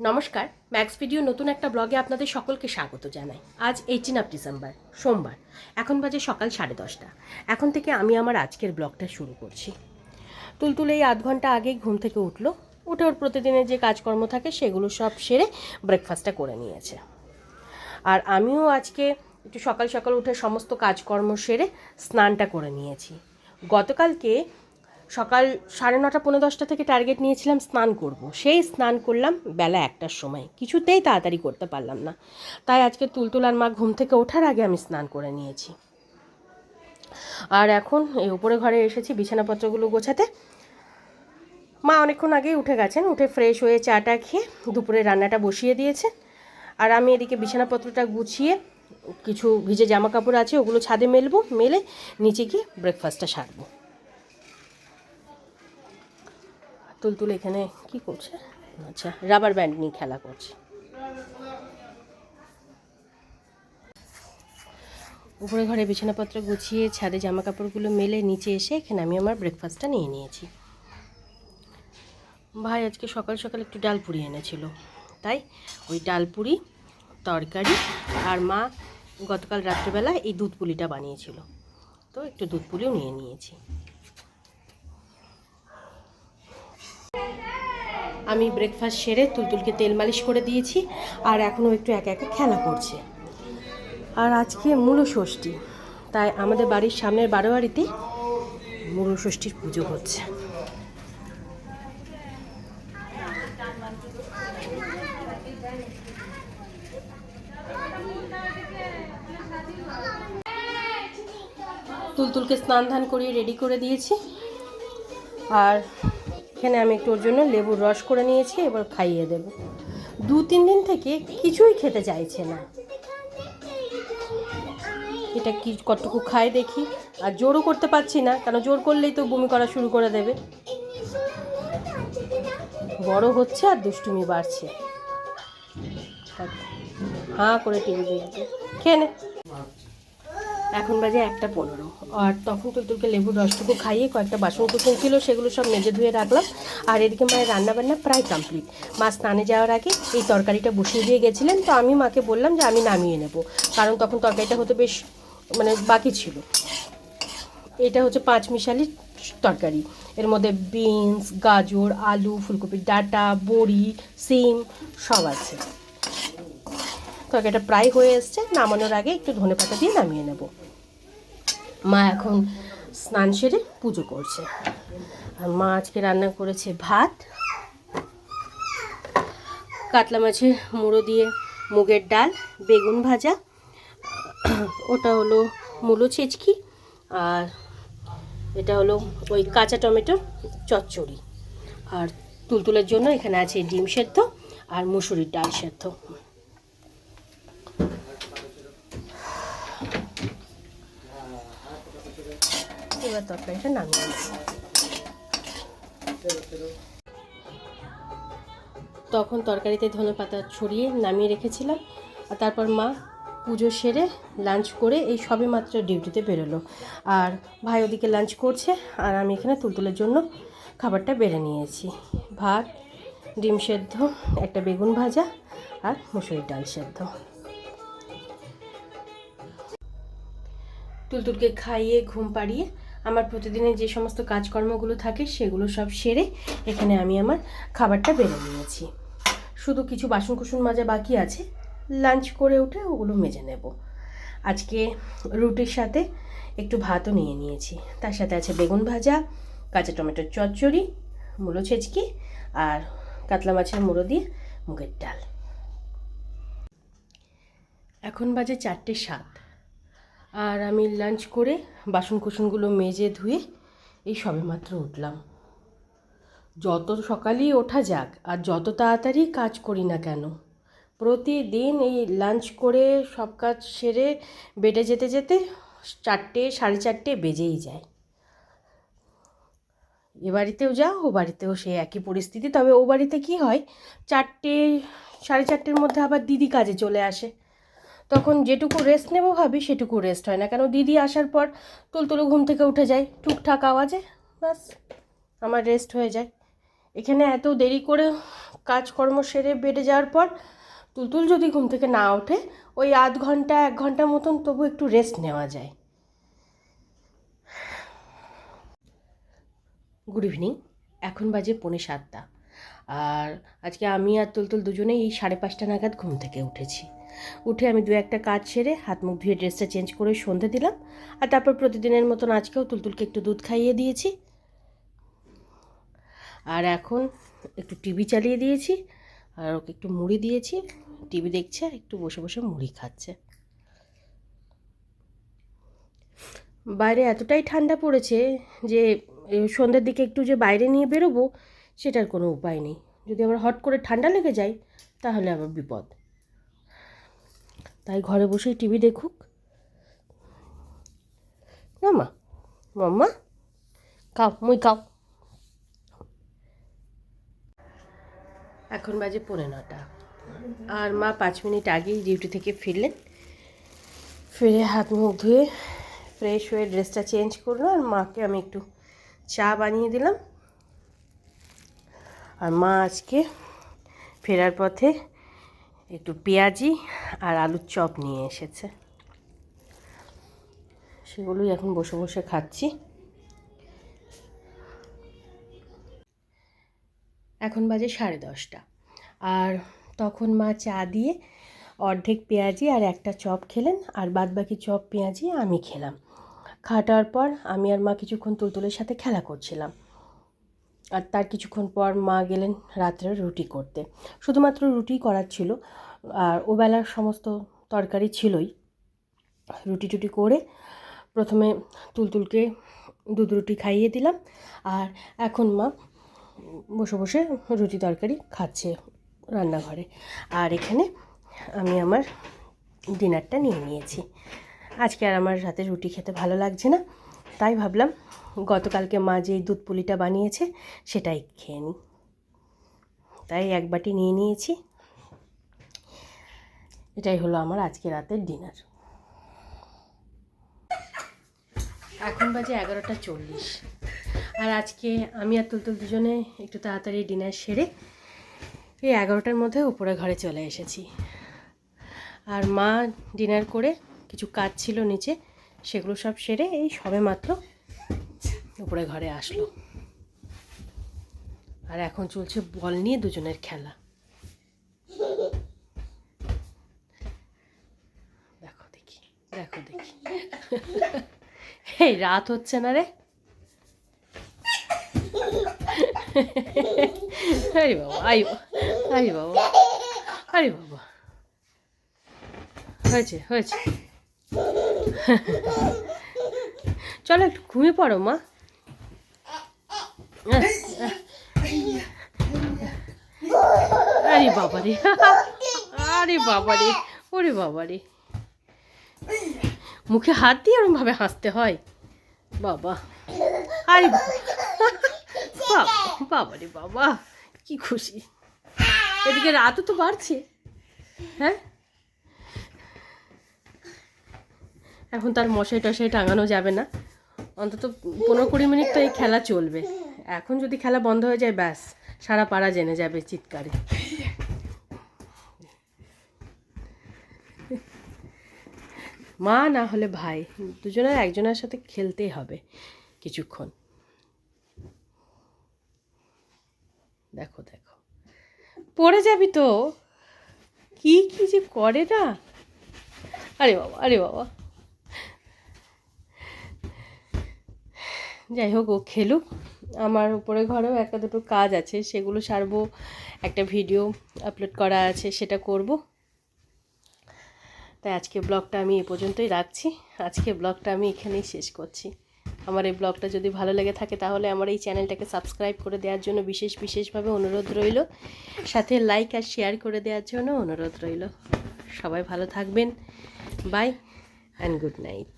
নমস্কার max video নতুন একটা ব্লগে আপনাদের সকলকে স্বাগত জানাই। আজ এইটিন অফ ডিসেম্বর সোমবার। এখন বাজে সকাল সাড়ে দশটা। এখন থেকে আমি আমার আজকের ব্লগটা শুরু করছি। তুলতুল এই আধ ঘণ্টা আগেই ঘুম থেকে উঠল। উঠে ওর প্রতিদিনের যে কাজকর্ম থাকে, সেগুলো সব সেরে ব্রেকফাস্টটা করে নিয়েছে। আর আমিও আজকে একটু সকাল সকাল উঠে সমস্ত কাজকর্ম সেরে স্নানটা করে নিয়েছি। গতকালকে সকাল সাড়ে নটা পনেরো দশটা থেকে টার্গেট নিয়েছিলাম স্নান করব। সেই স্নান করলাম বেলা একটার সময়। কিছুতেই তাড়াতাড়ি করতে পারলাম না। তাই আজকে তুলতুলার মা ঘুম থেকে ওঠার আগে আমি স্নান করে নিয়েছি। আর এখন এই উপরে ঘরে এসেছি বিছানাপত্রগুলো গোছাতে। মা অনেকক্ষণ আগেই উঠে গেছেন, উঠে ফ্রেশ হয়ে চাটা খেয়ে দুপুরে রান্নাটা বসিয়ে দিয়েছে। আর আমি এদিকে বিছানাপত্রটা গুছিয়ে কিছু ভিজে জামা কাপড় আছে, ওগুলো ছাদে মেলবো, মেলে নিচে গিয়ে ব্রেকফাস্টটা সারবো। তুলতুল এখানে কি করছে? আচ্ছা রাবার ব্যান্ড নিয়ে খেলা করছে। উপরে ঘরে বিছানাপত্র গুছিয়ে ছাদে জামা কাপড়গুলো মেলে নিচে এসে এখানে আমি আমার ব্রেকফাস্টটা নিয়ে নিয়েছি। ভাই, আজকে সকাল সকাল একটু ডাল পুরি এনেছিল। তাই ওই ডাল পুরি, তরকারি আর মা গতকাল রাত্রেবেলা এই দুধ পুলিটা বানিয়েছিল। তো একটু দুধ পুলিও নিয়ে নিয়েছি। আমি ব্রেকফাস্ট সেরে তুলতুলকে তেল মালিশ করে দিয়েছি আর এখনও একটু একা একা খেলা করছে। আর আজকে মূল ষষ্ঠী, তাই আমাদের বাড়ির সামনের বারোয়ারিতে মূল ষষ্ঠীর পুজো হচ্ছে। তুলতুলকে স্নান ধান করিয়ে রেডি করে দিয়েছি। আর এখানে আমি একটু ওর জন্য লেবুর রস করে নিয়েছি, এবার খাইয়ে দেব। দু তিন দিন থেকে কিছুই খেতে চাইছে না। এটা কি কতটুকু খায় দেখি। আর জোরও করতে পারছি না কারণ জোর করলেই তো বমি করা শুরু করে দেবে। বড় হচ্ছে আর দুষ্টুমি বাড়ছে। হাঁ করে টিভি দেখবে। খেয়ে নে। এখন বাজে একটা পনেরো। আর তখন তুলতুলকে লেবুর রসটুকু খাইয়ে কয়েকটা বাসন কুসন ছিল সেগুলো সব মেজে ধুয়ে রাখলাম। আর এদিকে মায়ের রান্নাবান্না প্রায় কমপ্লিট মা স্নানে যাওয়ার আগে এই তরকারিটা বসিয়ে দিয়ে গেছিলেন, তো আমি মাকে বললাম যে আমি নামিয়ে নেব। কারণ তখন তরকারিটা হতে বেশ মানে বাকি ছিল। এটা হচ্ছে পাঁচ মিশালি তরকারি। এর মধ্যে বিনস গাজর, আলু, ফুলকপির ডাঁটা, বড়ি, সিম, সব আছে। তরকারিটা প্রায় হয়ে এসছে, নামানোর আগে একটু ধনে পাতা দিয়ে নামিয়ে নেব। মা এখন স্নান সেরে পুজো করছে। আর মা আজকে রান্না করেছে ভাত, কাতলা মাছের মুড়ো দিয়ে মুগের ডাল, বেগুন ভাজা, ওটা হলো মূলো ছেচকি, আর এটা হলো ওই কাঁচা টমেটোর চচ্চড়ি। আর তুলতুলের জন্য এখানে আছে ডিম সেদ্ধ আর মুসুরির ডাল সেদ্ধ। এবার তরকারিটা নামিয়ে তখন তরকারিতে ধনে পাতা ছড়িয়ে নামিয়ে রেখেছিলাম আর তারপর মা পুজো সেরে লাঞ্চ করে এই সবে মাত্র ডিউটিতে বেরোলো। আর ভাই ওদিকে লাঞ্চ করছে আর আমি এখানে তুলতুলের জন্য খাবারটা বেড়ে নিয়েছি। ভাত, ডিম সেদ্ধ, একটা বেগুন ভাজা আর মুসুরির ডাল সেদ্ধ। তুলতুলকে খাইয়ে, ঘুম পাড়িয়ে আমার প্রতিদিনের যে সমস্ত কাজকর্মগুলো থাকে সেগুলো সব সেরে এখানে আমি আমার খাবারটা বেড়ে নিয়েছি। শুধু কিছু বাসন কুসন মাজা বাকি আছে। লাঞ্চ করে উঠে ওগুলো মেজে নেব। আজকে রুটির সাথে একটু ভাতও নিয়ে নিয়েছি। তার সাথে আছে বেগুন ভাজা, কাঁচা টমেটোর চচ্চড়ি, মূলো ছেচকি আর কাতলা মাছের মুড়ো দিয়ে মুগের ডাল। এখন বাজে চারটে সাত। আর আমি লাঞ্চ করে বাসন কুসনগুলো মেজে ধুয়ে এই সবেমাত্র উঠলাম। যত সকালেই ওঠা যাক আর যত তাড়াতাড়ি কাজ করি না কেন, প্রতিদিন এই লাঞ্চ করে সব কাজ সেরে বেডে যেতে যেতে চারটে, সাড়ে চারটে বেজেই যায়। এ বাড়িতেও যা, ও বাড়িতেও সে একই পরিস্থিতি। তবে ও বাড়িতে কি হয়, চারটে, সাড়ে চারটের মধ্যে আবার দিদি কাজে চলে আসে। তখন যেটুকু রেস্ট নেব ভাবি, সেটুকু রেস্ট হয় না। কেন দিদি আসার পর তুলতুলো ঘুম থেকে উঠে যায়, টুকটাক আওয়াজে, ব্যাস, আমার রেস্ট হয়ে যায়। এখানে এত দেরি করে কাজকর্ম সেরে বেডে যাওয়ার পর তুলতুল যদি ঘুম থেকে না ওঠে, ওই আধ ঘণ্টা, এক ঘণ্টা মতন তবু একটু রেস্ট নেওয়া যায়। গুড ইভিনিং এখন বাজে পৌনে সাতটা। আর আজকে আমি আর তুলতুল দুজনেই এই সাড়ে পাঁচটা নাগাদ ঘুম থেকে উঠেছি। উঠে আমি দু একটা কাজ সেরে হাত মুখ ধুয়ে ড্রেসটা চেঞ্জ করে সন্ধে দিলাম। আর তারপর প্রতিদিনের মতন আজকেও তুলতুলকে একটু দুধ খাইয়ে দিয়েছি। আর এখন একটু টিভি চালিয়ে দিয়েছি। আর ওকে একটু মুড়ি দিয়েছি। টিভি দেখছে একটু বসে বসে মুড়ি খাচ্ছে। বাইরে এতটাই ঠান্ডা পড়েছে যে সন্ধ্যের দিকে একটু যে বাইরে নিয়ে বেরোবো, সেটার কোনো উপায় নেই। যদি আবার হট করে ঠান্ডা লেগে যায়, তাহলে আবার বিপদ। তাই ঘরে বসেই টিভি দেখুক। না মা, মাম্মা, খাও, মুই খাও। এখন বাজে পৌনে নটা। আর মা পাঁচ মিনিট আগেই ডিউটি থেকে ফিরলেন। ফিরে হাত মুখ ধুয়ে ফ্রেশ হয়ে ড্রেসটা চেঞ্জ করল আর মাকে আমি একটু চা বানিয়ে দিলাম। আর মা আজকে ফেরার পথে একটু পেঁয়াজি আর আলুর চপ নিয়ে এসেছে। সেগুলোই এখন বসে বসে খাচ্ছি। এখন বাজে সাড়ে দশটা। আর তখন মা চা দিয়ে অর্ধেক পেঁয়াজি আর একটা চপ খেলেন আর বাদ বাকি চপ পেঁয়াজি আমি খেলাম। খাটার পর আমি আর মা কিছুক্ষণ তুলতুলের সাথে খেলা করছিলাম। আর তার কিছুক্ষণ পর মা গেলেন রাত্রে রুটি করতে। শুধুমাত্র রুটি করার ছিল, আর ওবেলার সমস্ত তরকারি ছিলই। রুটি টুটি করে প্রথমে তুলতুলকে দুধ রুটি খাইয়ে দিলাম, আর এখন মা বসে বসে রুটি তরকারি খাচ্ছে রান্নাঘরে। আর এখানে আমি আমার ডিনারটা নিয়ে নিয়েছি। আজকে আর আমার রাতে রুটি খেতে ভালো লাগছে না। তাই ভাবলাম গতকালকে মা যে দুধ পুলিটা বানিয়েছে সেটাই খেয়ে নিই। তাই এক বাটি নিয়ে নিয়েছি। এটাই হলো আমার আজকে রাতের ডিনার। এখন বাজে এগারোটা চল্লিশ। আর আজকে আমি আর তুলতুল দুজনে একটু তাড়াতাড়ি ডিনার সেরে এই এগারোটার মধ্যে উপরে ঘরে চলে এসেছি। আর মা ডিনার করে কিছু কাজ ছিল নিচে সেগুলো সব সেরে এই সবে মাত্র উপরে ঘরে আসলো। আর এখন চলছে বল নিয়ে দুজনের খেলা। দেখো দেখি দেখো দেখি। এই রাত হচ্ছে না রে? আরে বাবা, আই আরে বাবা আরে বাবা। হয়েছে হয়েছে। চলো একটু ঘুমিয়ে পড়ো, মা। আরে বাবা রে আরে বাবা রে ওরে বাবা রে মুখে হাত দিয়ে ওরমভাবে হাসতে হয়। বাবা, আরে বাবা রে বাবা, কি খুশি। এদিকে রাতও তো বাড়ছে। হ্যাঁ? এখন তার মশাই টশাই টাঙানো যাবে না। অন্তত পনেরো কুড়ি মিনিট তো এই খেলা চলবে। এখন যদি খেলা বন্ধ হয়ে যায়, ব্যাস, সারা পাড়া জেনে যাবে চিৎকারে। মা না হলে ভাই দুজনের একজনের সাথে খেলতেই হবে কিছুক্ষণ। দেখো দেখো। পড়ে যাবি তো? কি কি যে করে না? আরে বাবা আরে বাবা। যাই হোক, ও খেলুক। আমার উপরে ঘরেও একটা দুটো কাজ আছে, সেগুলো সারবো, একটা ভিডিও আপলোড করা আছে, সেটা করব। তাই আজকে ব্লগটা আমি এ পর্যন্তই রাখছি। আজকে ব্লগটা আমি এখানেই শেষ করছি। আমার এই ব্লগটা যদি ভালো লেগে থাকে, তাহলে আমার এই চ্যানেলটাকে সাবস্ক্রাইব করে দেওয়ার জন্য বিশেষ বিশেষভাবে অনুরোধ রইল। সাথে লাইক আর শেয়ার করে দেওয়ার জন্য অনুরোধ রইল। সবাই ভালো থাকবেন। By and good night